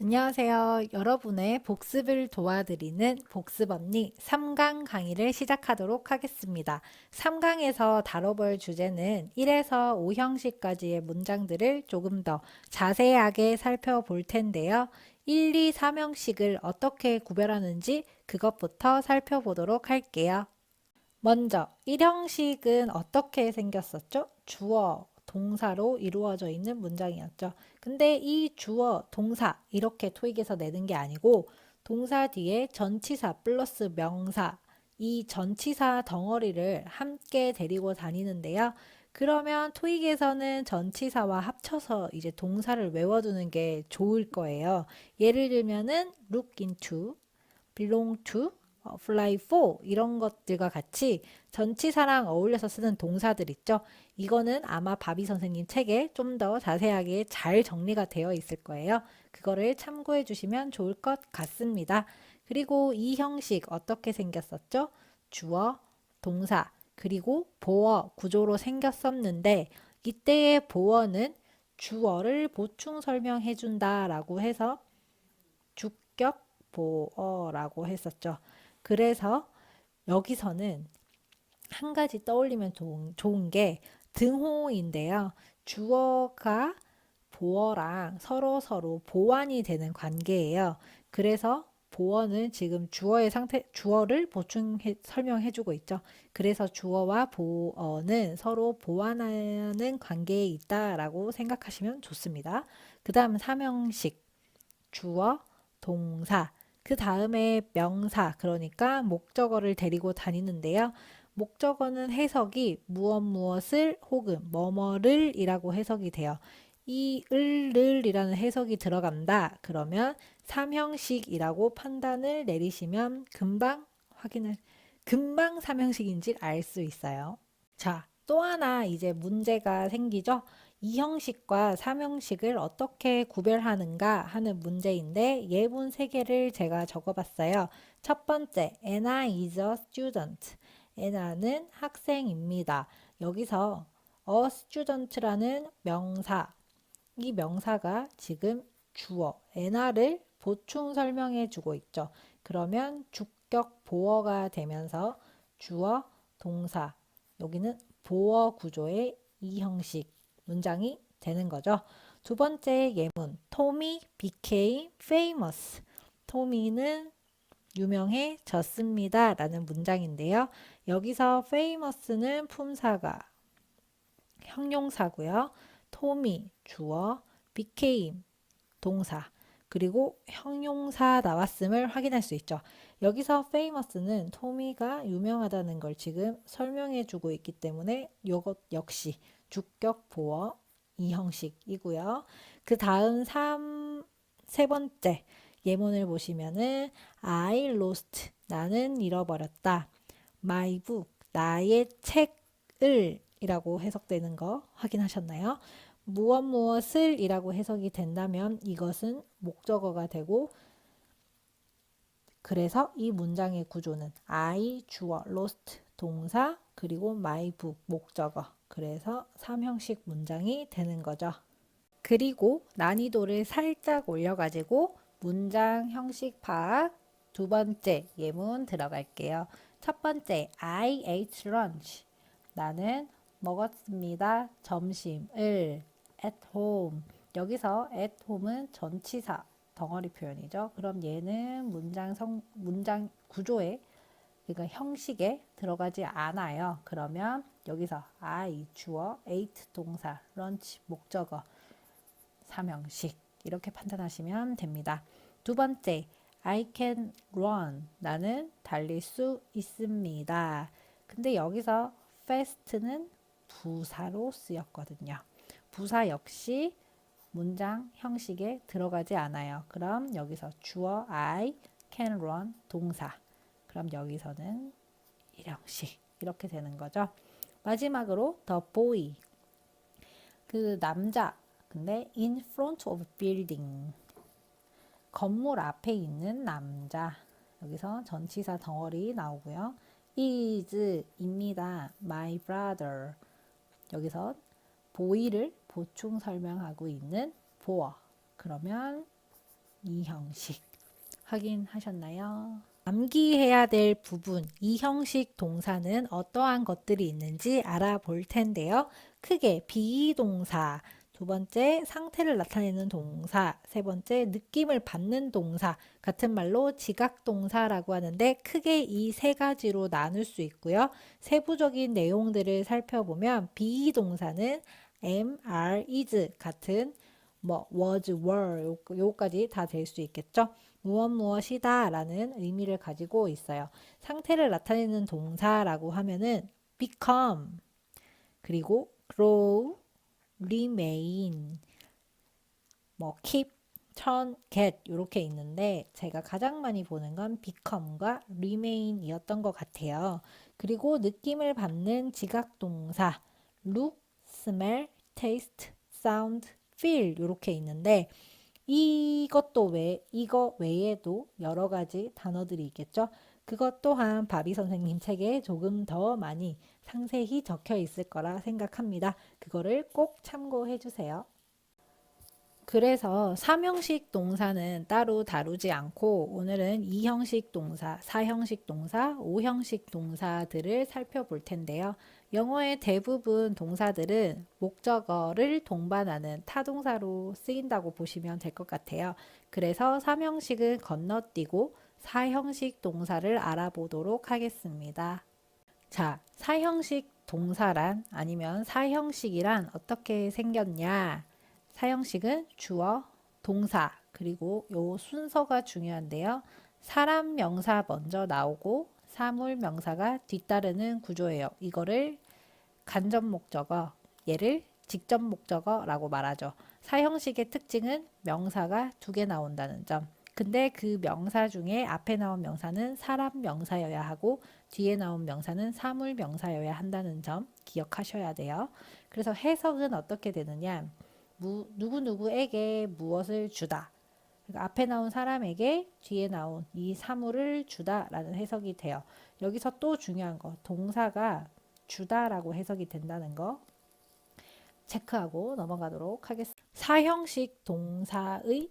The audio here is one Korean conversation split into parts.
안녕하세요. 여러분의 복습을 도와드리는 복습 언니 3강 강의를 시작하도록 하겠습니다. 3강에서 다뤄볼 주제는 1에서 5형식까지의 문장들을 조금 더 자세하게 살펴볼 텐데요. 1, 2, 3형식을 어떻게 구별하는지 그것부터 살펴보도록 할게요. 먼저 1형식은 어떻게 생겼었죠? 주어, 동사로 이루어져 있는 문장이었죠. 근데 이 주어, 동사 이렇게 토익에서 내는 게 아니고 동사 뒤에 전치사 플러스 명사 이 전치사 덩어리를 함께 데리고 다니는데요. 그러면 토익에서는 전치사와 합쳐서 이제 동사를 외워두는 게 좋을 거예요. 예를 들면은 look into, belong to, 어, fly for 이런 것들과 같이 전치사랑 어울려서 쓰는 동사들 있죠. 이거는 아마 바비 선생님 책에 좀 더 자세하게 잘 정리가 되어 있을 거예요. 그거를 참고해 주시면 좋을 것 같습니다. 그리고 이 형식 어떻게 생겼었죠? 주어, 동사, 그리고 보어 구조로 생겼었는데 이때의 보어는 주어를 보충 설명해 준다라고 해서 주격 보어라고 했었죠. 그래서 여기서는 한 가지 떠올리면 좋은, 좋은 게 등호인데요. 주어가 보어랑 서로 서로 보완이 되는 관계예요. 그래서 보어는 지금 주어의 상태, 주어를 보충해, 설명해주고 있죠. 그래서 주어와 보어는 서로 보완하는 관계에 있다라고 생각하시면 좋습니다. 그 다음 삼형식. 주어, 동사. 그 다음에 명사, 그러니까 목적어를 데리고 다니는데요. 목적어는 해석이 무엇 무엇을 혹은 뭐뭐를 이라고 해석이 돼요. 이 을을 이라는 해석이 들어간다. 그러면 삼형식이라고 판단을 내리시면 금방 확인을, 금방 삼형식인지 알 수 있어요. 자, 또 하나 이제 문제가 생기죠. 이형식과 삼형식을 어떻게 구별하는가 하는 문제인데 예문 세 개를 제가 적어봤어요. 첫 번째, Anna is a student. 애나는 학생입니다. 여기서 a student라는 명사, 이 명사가 지금 주어, 애나를 보충 설명해 주고 있죠. 그러면 주격 보어가 되면서 주어, 동사, 여기는 보어 구조의 이 형식 문장이 되는 거죠. 두 번째 예문, 토미 became famous. 토미는 유명해졌습니다. 라는 문장인데요. 여기서 famous는 품사가 형용사고요. 토미 주어, became 동사, 그리고 형용사 나왔음을 확인할 수 있죠. 여기서 famous는 토미가 유명하다는 걸 지금 설명해 주고 있기 때문에 이것 역시 주격 보어 이 형식이고요. 그 다음 3, 세 번째 예문을 보시면은 I lost 나는 잃어버렸다. my book 나의 책을 이라고 해석되는 거 확인하셨나요? 무엇 무엇을 이라고 해석이 된다면 이것은 목적어가 되고 그래서 이 문장의 구조는 I 주어 lost 동사 그리고 book 목적어 그래서 삼형식 문장이 되는 거죠. 그리고 난이도를 살짝 올려가지고 문장 형식 파악 두 번째 예문 들어갈게요. 첫 번째 I ate lunch 나는 먹었습니다. 점심을 at home 여기서 at home은 전치사 덩어리 표현이죠. 그럼 얘는 문장 성 문장 구조에 그러니까 형식에 들어가지 않아요. 그러면 여기서 I 주어, ate 동사, lunch 목적어, 삼형식 이렇게 판단하시면 됩니다. 두 번째, I can run. 나는 달릴 수 있습니다. 근데 여기서 fast는 부사로 쓰였거든요. 부사 역시 문장 형식에 들어가지 않아요. 그럼 여기서 주어 I can run 동사. 그럼 여기서는 일형식 이렇게 되는 거죠. 마지막으로 the boy 그 남자 근데 in front of building 건물 앞에 있는 남자 여기서 전치사 덩어리 나오고요. is입니다. my brother 여기서 보이를 보충 설명하고 있는 보어 그러면 이 형식 확인하셨나요? 암기해야 될 부분, 이 형식 동사는 어떠한 것들이 있는지 알아볼 텐데요. 크게 비동사, 두 번째 상태를 나타내는 동사, 세 번째 느낌을 받는 동사 같은 말로 지각 동사라고 하는데 크게 이 세 가지로 나눌 수 있고요. 세부적인 내용들을 살펴보면 비동사는 am, are, is 같은 뭐 was, were 요- 요까지 다 될 수 있겠죠. 무엇 무엇이다 라는 의미를 가지고 있어요. 상태를 나타내는 동사라고 하면은 become 그리고 grow, remain, 뭐 keep, turn, get 이렇게 있는데 제가 가장 많이 보는 건 become과 remain이었던 것 같아요. 그리고 느낌을 받는 지각 동사 look, smell, taste, sound, feel 이렇게 있는데 이것도 외 이거 외에도 여러 가지 단어들이 있겠죠. 그것 또한 바비 선생님 책에 조금 더 많이 상세히 적혀 있을 거라 생각합니다. 그거를 꼭 참고해 주세요. 그래서 삼형식 동사는 따로 다루지 않고 오늘은 이형식 동사, 사형식 동사, 오형식 동사들을 살펴볼 텐데요. 영어의 대부분 동사들은 목적어를 동반하는 타동사로 쓰인다고 보시면 될 것 같아요. 그래서 삼형식은 건너뛰고 사형식 동사를 알아보도록 하겠습니다. 자, 사형식 동사란 아니면 사형식이란 어떻게 생겼냐? 사형식은 주어, 동사, 그리고 요 순서가 중요한데요. 사람 명사 먼저 나오고 사물 명사가 뒤따르는 구조예요. 이거를 간접 목적어, 얘를 직접 목적어라고 말하죠. 사형식의 특징은 명사가 두 개 나온다는 점. 근데 그 명사 중에 앞에 나온 명사는 사람 명사여야 하고 뒤에 나온 명사는 사물 명사여야 한다는 점 기억하셔야 돼요. 그래서 해석은 어떻게 되느냐? 무, 누구누구에게 무엇을 주다. 그러니까 앞에 나온 사람에게 뒤에 나온 이 사물을 주다라는 해석이 돼요. 여기서 또 중요한 거, 동사가 주다라고 해석이 된다는 거 체크하고 넘어가도록 하겠습니다. 사형식 동사의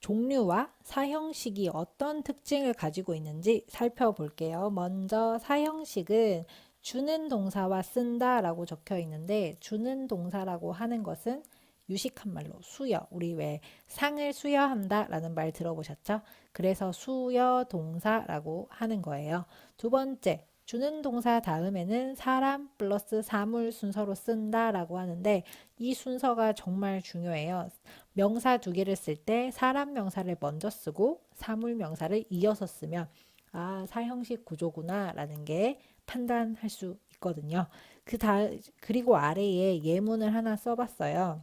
종류와 사형식이 어떤 특징을 가지고 있는지 살펴볼게요. 먼저 사형식은 주는 동사와 쓴다라고 적혀 있는데 주는 동사라고 하는 것은 유식한 말로 수여. 우리 왜 상을 수여한다라는 말 들어보셨죠? 그래서 수여 동사라고 하는 거예요. 두 번째, 주는 동사 다음에는 사람 플러스 사물 순서로 쓴다라고 하는데 이 순서가 정말 중요해요. 명사 두 개를 쓸 때 사람 명사를 먼저 쓰고 사물 명사를 이어서 쓰면 아, 사형식 구조구나라는 게 판단할 수 있거든요. 그 다, 그리고 아래에 예문을 하나 써봤어요.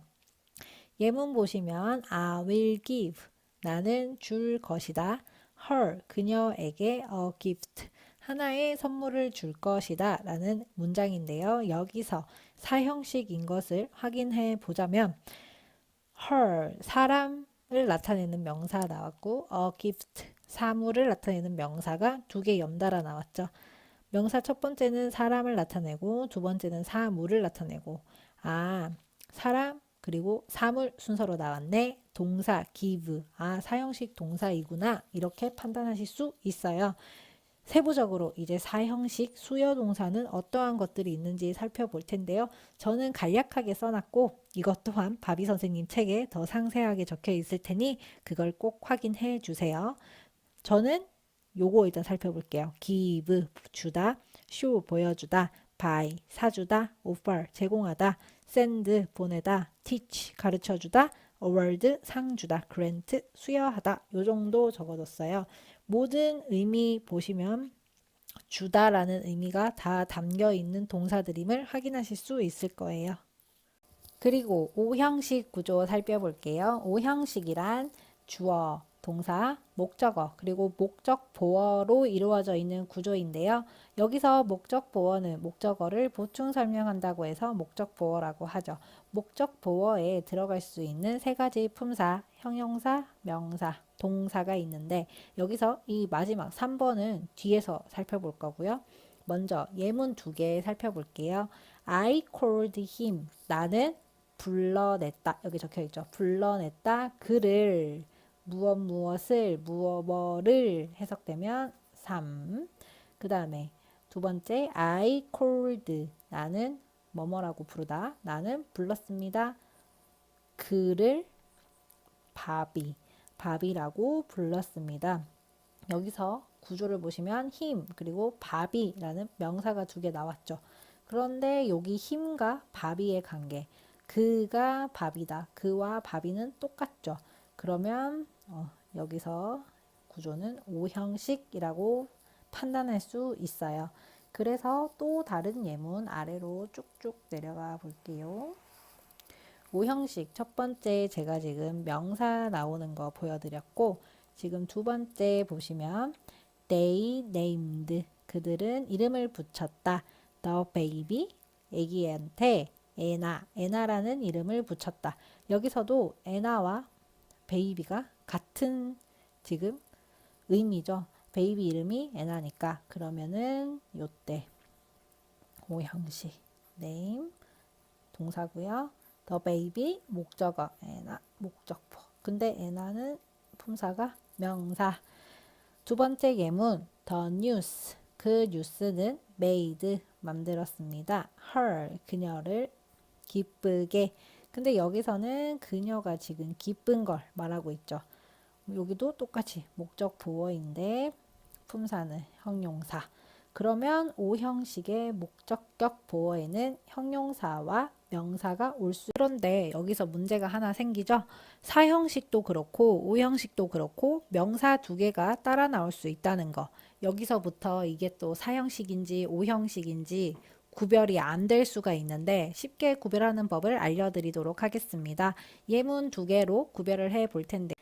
예문 보시면 I will give 나는 줄 것이다. her 그녀에게 a gift 하나의 선물을 줄 것이다 라는 문장인데요. 여기서 사형식인 것을 확인해 보자면 her 사람을 나타내는 명사 나왔고 a gift 사물을 나타내는 명사가 두 개 연달아 나왔죠. 명사 첫 번째는 사람을 나타내고 두 번째는 사물을 나타내고 아 사람 그리고 사물 순서로 나왔네. 동사 give 아 사형식 동사이구나 이렇게 판단하실 수 있어요. 세부적으로 이제 사형식 수요 동사는 어떠한 것들이 있는지 살펴볼 텐데요. 저는 간략하게 써놨고 이것 또한 바비 선생님 책에 더 상세하게 적혀 있을 테니 그걸 꼭 확인해 주세요. 저는 요거 일단 살펴볼게요. give 주다, show 보여주다, buy 사주다, offer 제공하다, send 보내다, teach 가르쳐 주다, award 상 주다, grant 수여하다 요 정도 적어뒀어요. 모든 의미 보시면 주다라는 의미가 다 담겨 있는 동사들임을 확인하실 수 있을 거예요. 그리고 오형식 구조 살펴볼게요. 오형식이란 주어, 동사, 목적어, 그리고 목적 보어로 이루어져 있는 구조인데요. 여기서 목적 보어는 목적어를 보충 설명한다고 해서 목적 보어라고 하죠. 목적 보어에 들어갈 수 있는 세 가지 품사, 형용사, 명사, 동사가 있는데 여기서 이 마지막 3번은 뒤에서 살펴볼 거고요. 먼저 예문 두 개 살펴볼게요. I called him. 나는 불러냈다. 여기 적혀 있죠. 불러냈다. 그를 무엇 무엇을 무엇 뭐를 해석되면 3. 그 다음에 두 번째 I called 나는 뭐뭐라고 부르다 나는 불렀습니다. 그를 바비 바비라고 불렀습니다. 여기서 구조를 보시면 힘 그리고 바비라는 명사가 두 개 나왔죠. 그런데 여기 힘과 바비의 관계 그가 바비다 그와 바비는 똑같죠. 그러면 어, 여기서 구조는 오형식이라고 판단할 수 있어요. 그래서 또 다른 예문 아래로 쭉쭉 내려가 볼게요. 오형식 첫 번째 제가 지금 명사 나오는 거 보여드렸고 지금 두 번째 보시면 they named 그들은 이름을 붙였다. the baby 애기한테 에나 에나라는 이름을 붙였다. 여기서도 에나와 베이비가 같은 지금 의미죠. 베이비 이름이 에나니까 그러면은 요때 오 형식 name 동사고요. the baby 목적어 에나 목적보. 근데 에나는 품사가 명사. 두 번째 예문 the news 그 뉴스는 made 만들었습니다. her 그녀를 기쁘게. 근데 여기서는 그녀가 지금 기쁜 걸 말하고 있죠. 여기도 똑같이 목적 보어인데 품사는 형용사. 그러면 오형식의 목적격 보어에는 형용사와 명사가 올 수. 그런데 여기서 문제가 하나 생기죠. 사형식도 그렇고 오형식도 그렇고 명사 두 개가 따라 나올 수 있다는 거. 여기서부터 이게 또 사형식인지 오형식인지 구별이 안 될 수가 있는데 쉽게 구별하는 법을 알려드리도록 하겠습니다. 예문 두 개로 구별을 해 볼 텐데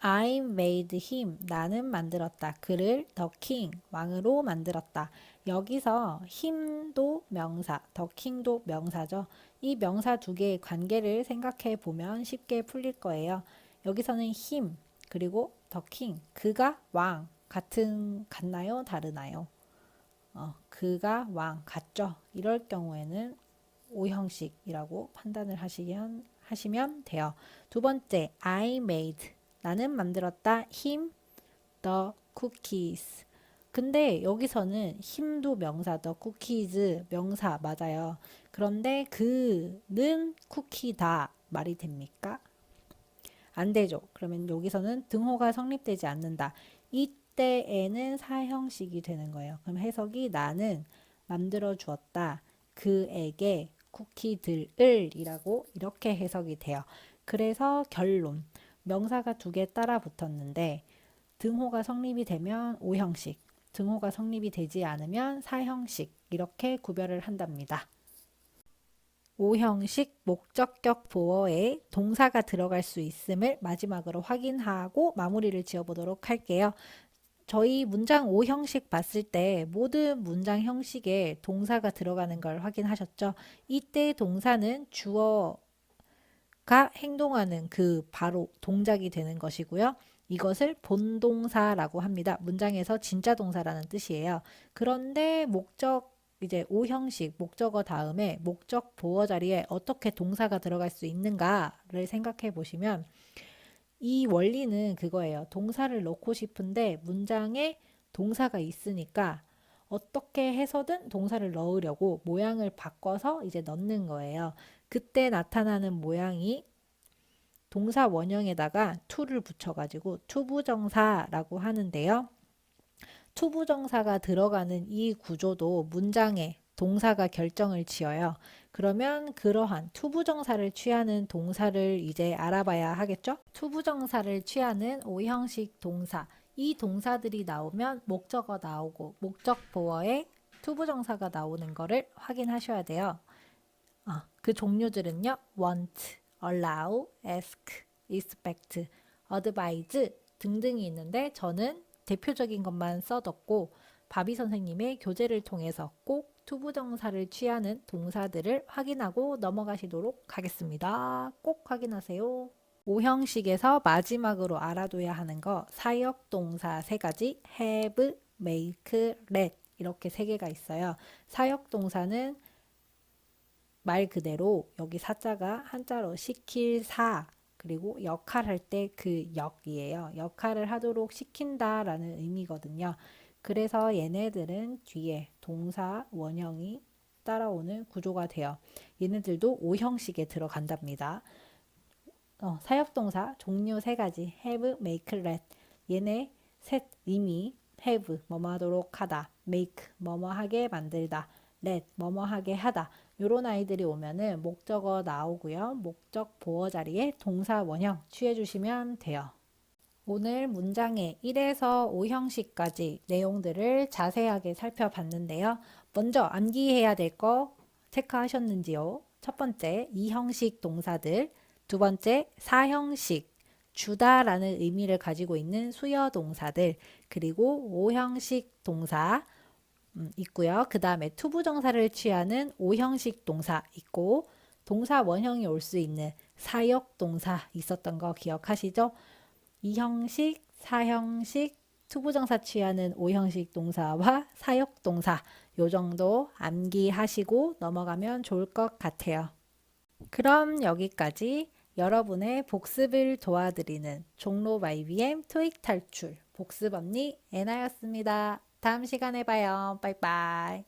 I made him 나는 만들었다. 그를 the king 왕으로 만들었다. 여기서 힘도 명사, the king도 명사죠. 이 명사 두 개의 관계를 생각해 보면 쉽게 풀릴 거예요. 여기서는 힘 그리고 the king 그가 왕 같은 같나요? 다르나요? 어, 그가 왕 같죠. 이럴 경우에는 오형식이라고 판단을 하시면 하시면 돼요. 두 번째, I made 나는 만들었다. him the cookies. 근데 여기서는 힘도 명사, the cookies 명사 맞아요. 그런데 그는 쿠키다 말이 됩니까? 안 되죠. 그러면 여기서는 등호가 성립되지 않는다. 이 때에는 사형식이 되는 거예요. 그럼 해석이 나는 만들어 주었다. 그에게 쿠키들을 이라고 이렇게 해석이 돼요. 그래서 결론. 명사가 두 개 따라 붙었는데 등호가 성립이 되면 오형식, 등호가 성립이 되지 않으면 사형식 이렇게 구별을 한답니다. 오형식 목적격 보어에 동사가 들어갈 수 있음을 마지막으로 확인하고 마무리를 지어보도록 할게요. 저희 문장 오형식 봤을 때 모든 문장 형식에 동사가 들어가는 걸 확인하셨죠? 이때 동사는 주어가 행동하는 그 바로 동작이 되는 것이고요. 이것을 본동사라고 합니다. 문장에서 진짜 동사라는 뜻이에요. 그런데 목적 이제 오 형식 목적어 다음에 목적 보어 자리에 어떻게 동사가 들어갈 수 있는가를 생각해 보시면 이 원리는 그거예요. 동사를 넣고 싶은데 문장에 동사가 있으니까 어떻게 해서든 동사를 넣으려고 모양을 바꿔서 이제 넣는 거예요. 그때 나타나는 모양이 동사 원형에다가 to를 붙여가지고 투부정사라고 하는데요. 투부정사가 들어가는 이 구조도 문장에 동사가 결정을 지어요. 그러면 그러한 투부정사를 취하는 동사를 이제 알아봐야 하겠죠? 투부정사를 취하는 오형식 동사. 이 동사들이 나오면 목적어 나오고 목적 보어에 투부정사가 나오는 거를 확인하셔야 돼요. 어, 그 종류들은요. want, allow, ask, expect, advise 등등이 있는데 저는 대표적인 것만 써뒀고 바비 선생님의 교재를 통해서 꼭 투부정사를 취하는 동사들을 확인하고 넘어가시도록 하겠습니다. 꼭 확인하세요. 오형식에서 마지막으로 알아둬야 하는 거 사역동사 세 가지 have, make, let 이렇게 세 개가 있어요. 사역동사는 말 그대로 여기 사자가 한자로 시킬 사 그리고 역할할 때 그 역이에요. 역할을 하도록 시킨다라는 의미거든요. 그래서 얘네들은 뒤에 동사 원형이 따라오는 구조가 돼요. 얘네들도 오형식에 들어간답니다. 어, 사역동사 종류 세 가지 have, make, let 얘네 셋 의미 have 뭐뭐 하도록 하다 make 뭐뭐 하게 만들다 let 뭐뭐 하게 하다 요런 아이들이 오면은 목적어 나오고요 목적 보어 자리에 동사 원형 취해 주시면 돼요 오늘 문장의 1에서 5형식까지 내용들을 자세하게 살펴봤는데요. 먼저 암기해야 될 거 체크하셨는지요? 첫 번째 2형식 동사들. 두 번째 사형식. 주다라는 의미를 가지고 있는 수여 동사들. 그리고 5형식 동사 음, 있고요. 그 다음에 투부정사를 취하는 5형식 동사 있고 동사 원형이 올 수 있는 사역 동사 있었던 거 기억하시죠? 2형식, 4형식, 투부정사 취하는 5형식 동사와 사역 동사 요 정도 암기하시고 넘어가면 좋을 것 같아요. 그럼 여기까지 여러분의 복습을 도와드리는 종로 YBM 토익 탈출 복습 언니 애나였습니다. 다음 시간에 봐요. 빠이빠이.